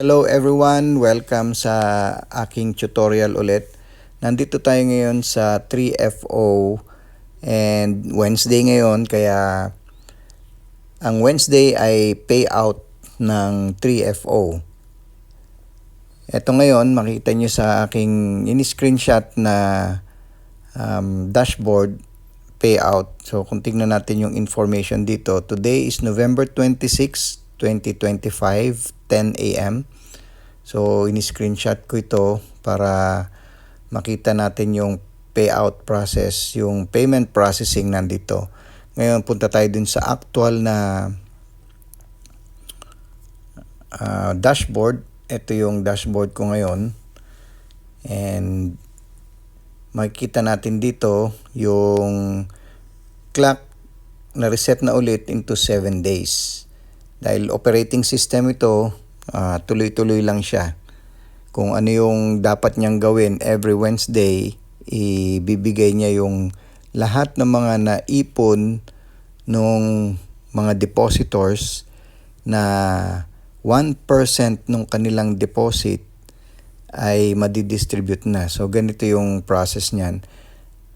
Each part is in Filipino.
Hello everyone, welcome sa aking tutorial ulit. Nandito tayo ngayon sa 3FO and Wednesday ngayon kaya ang Wednesday ay payout ng 3FO. Ito ngayon, makita nyo sa aking in-screenshot na um, dashboard payout. So kung tingnan natin yung information dito, today is November 26, 2025, 10 a.m. So, ini-screenshot ko ito para makita natin yung payout process, yung payment processing nandito. Ngayon, punta tayo dun sa actual na uh, dashboard. Ito yung dashboard ko ngayon. And makikita natin dito yung clock na reset na ulit into 7 days. Dahil operating system ito, uh, tuloy-tuloy lang siya. Kung ano yung dapat niyang gawin every Wednesday, ibibigay niya yung lahat ng mga naipon nung mga depositors na 1% nung kanilang deposit ay madidistribute na. So ganito yung process niyan.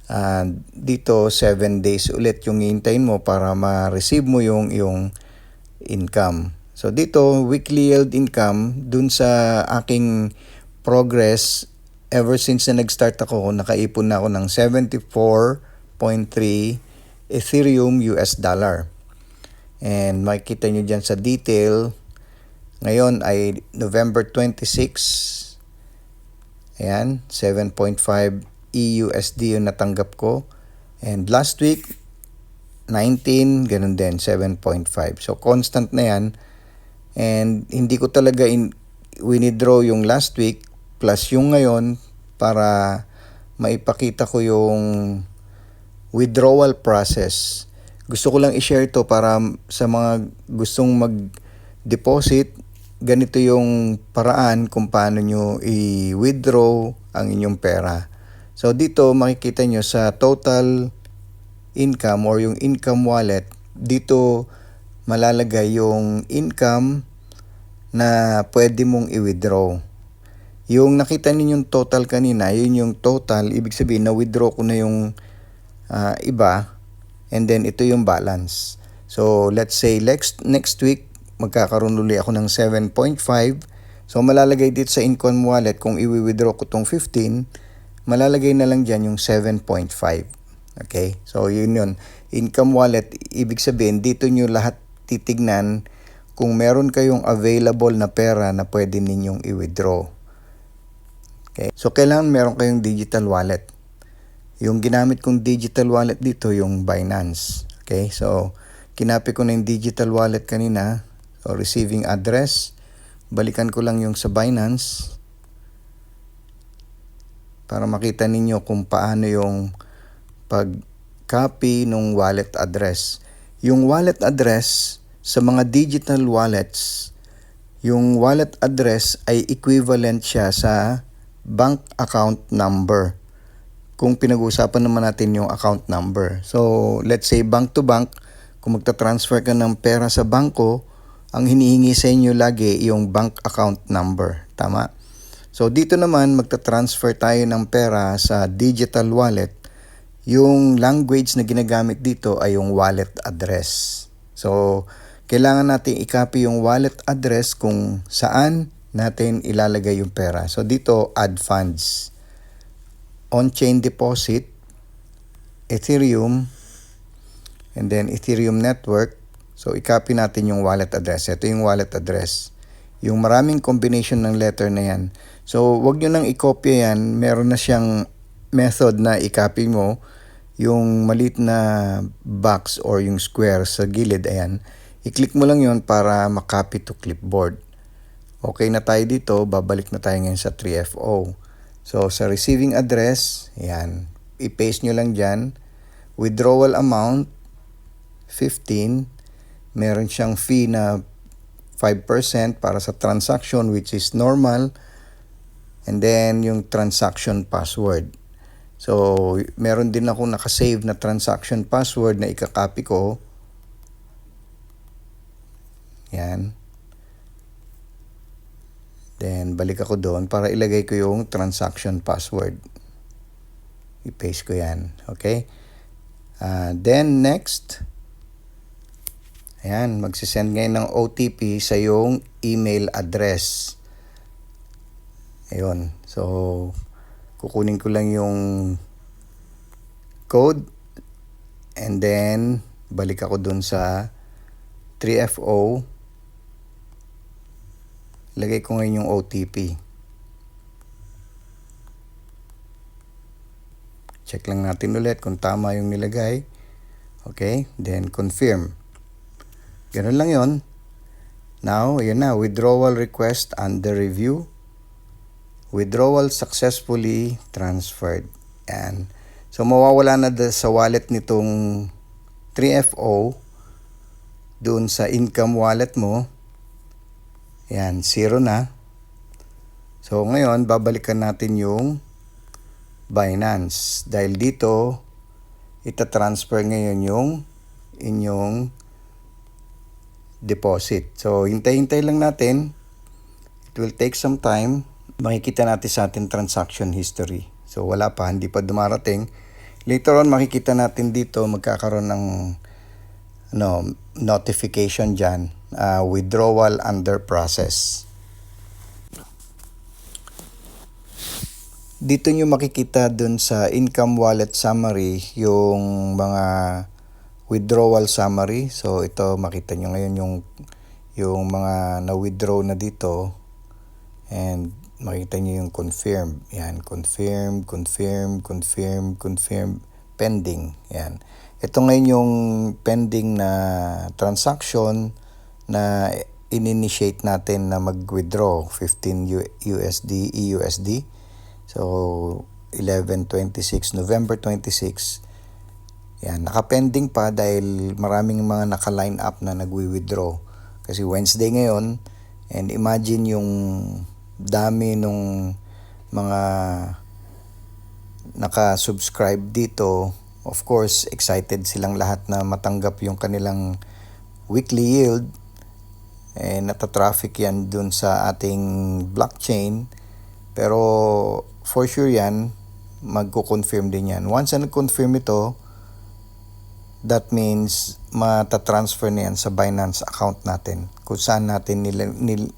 Uh, dito 7 days ulit yung hintayin mo para ma-receive mo yung yung income. So dito, weekly yield income, dun sa aking progress, ever since na nag-start ako, nakaipon na ako ng 74.3 Ethereum US dollar. And makikita nyo dyan sa detail, ngayon ay November 26, ayan, 7.5 EUSD yung natanggap ko. And last week, 19, ganun din, 7.5. So, constant na yan. And hindi ko talaga in, winidraw yung last week plus yung ngayon para maipakita ko yung withdrawal process. Gusto ko lang i-share to para sa mga gustong mag-deposit, ganito yung paraan kung paano nyo i-withdraw ang inyong pera. So dito makikita nyo sa total income or yung income wallet, dito malalagay yung income na pwede mong i-withdraw. Yung nakita ninyong total kanina, yun yung total, ibig sabihin na withdraw ko na yung uh, iba and then ito yung balance. So let's say next, next week magkakaroon ulit ako ng 7.5. So malalagay dito sa income wallet kung i-withdraw ko tong 15, malalagay na lang dyan yung 7.5. Okay? So, yun yun. Income wallet, ibig sabihin, dito nyo lahat titignan kung meron kayong available na pera na pwede ninyong i-withdraw. Okay? So, kailangan meron kayong digital wallet. Yung ginamit kong digital wallet dito, yung Binance. Okay? So, kinapi ko na yung digital wallet kanina. So, receiving address. Balikan ko lang yung sa Binance para makita ninyo kung paano yung pag-copy ng wallet address. Yung wallet address sa mga digital wallets, yung wallet address ay equivalent siya sa bank account number. Kung pinag-uusapan naman natin yung account number. So, let's say bank to bank, kung magta-transfer ka ng pera sa bangko, ang hinihingi sa inyo lagi yung bank account number. Tama? So, dito naman magta-transfer tayo ng pera sa digital wallet yung language na ginagamit dito ay yung wallet address. So, kailangan natin i-copy yung wallet address kung saan natin ilalagay yung pera. So, dito, add funds. On-chain deposit, Ethereum, and then Ethereum network. So, i-copy natin yung wallet address. Ito yung wallet address. Yung maraming combination ng letter na yan. So, wag nyo nang i-copy yan. Meron na siyang method na i-copy mo yung maliit na box or yung square sa gilid, ayan, i-click mo lang yon para makopy to clipboard. Okay na tayo dito, babalik na tayo ngayon sa 3FO. So, sa receiving address, ayan, i-paste nyo lang dyan. Withdrawal amount, 15. Meron siyang fee na 5% para sa transaction which is normal. And then, yung transaction password. So, meron din ako nakasave na transaction password na ikakopy ko. Yan. Then, balik ako doon para ilagay ko yung transaction password. I-paste ko yan. Okay? Ah, then, next, ayan, magsisend ngayon ng OTP sa yung email address. Ayun. So, kukunin ko lang yung code. And then balik ako dun sa 3FO lagay ko ngayon yung OTP check lang natin ulit kung tama yung nilagay. Okay then confirm. Ganun lang yon now yun na withdrawal request under review withdrawal successfully transferred and So mawawala na sa wallet nitong 3FO doon sa income wallet mo. Yan, zero na. So ngayon, babalikan natin yung Binance. Dahil dito, ita-transfer ngayon yung inyong deposit. So hintay-hintay lang natin. It will take some time. Makikita natin sa ating transaction history. So wala pa, hindi pa dumarating. Later on, makikita natin dito, magkakaroon ng ano, notification dyan, uh, withdrawal under process. Dito nyo makikita dun sa income wallet summary yung mga withdrawal summary. So ito makita nyo ngayon yung yung mga na-withdraw na dito and makita nyo yung confirm. Yan, confirm, confirm, confirm, confirm, pending. Yan. Ito ngayon yung pending na transaction na in-initiate natin na mag-withdraw 15 U- USD, EUSD. So, 11.26, November 26. Yan, naka-pending pa dahil maraming mga naka-line up na nagwi-withdraw. Kasi Wednesday ngayon, and imagine yung dami nung mga naka-subscribe dito. Of course, excited silang lahat na matanggap yung kanilang weekly yield. Eh, nata-traffic yan dun sa ating blockchain. Pero for sure yan, magko-confirm din yan. Once na nag-confirm ito, that means mata-transfer na yan sa Binance account natin. Kung saan natin nil, nil,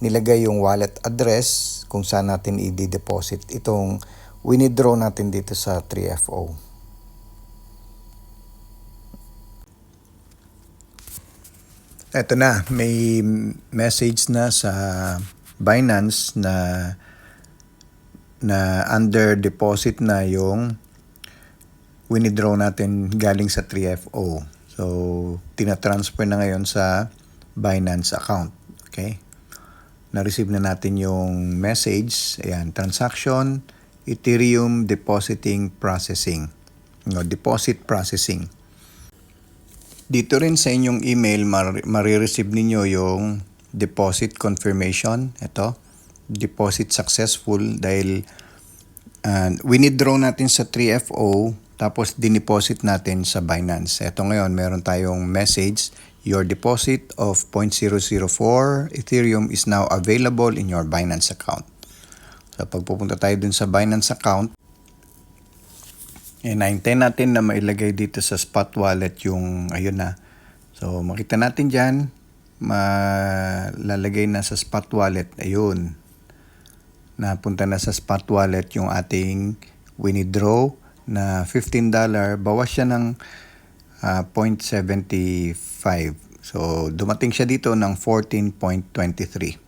nilagay yung wallet address, kung saan natin i-deposit itong winidraw natin dito sa 3FO. Ito na, may message na sa Binance na na under deposit na yung winidraw natin galing sa 3FO. So, tina-transfer na ngayon sa Binance account. Okay? Na-receive na natin yung message. Ayan, transaction, Ethereum depositing processing. No, deposit processing. Dito rin sa inyong email, mar- marireceive ninyo yung deposit confirmation. Ito, deposit successful dahil uh, winidraw natin sa 3FO tapos dineposit natin sa Binance. Ito ngayon, meron tayong message, your deposit of 0.004 Ethereum is now available in your Binance account. So pagpupunta tayo dun sa Binance account, eh, naintay natin na mailagay dito sa spot wallet yung, ayun na. So makita natin dyan, malalagay na sa spot wallet, ayun. Napunta na sa spot wallet yung ating winidraw na $15, bawas siya ng ah, 0.75. So, dumating siya dito ng 14.23.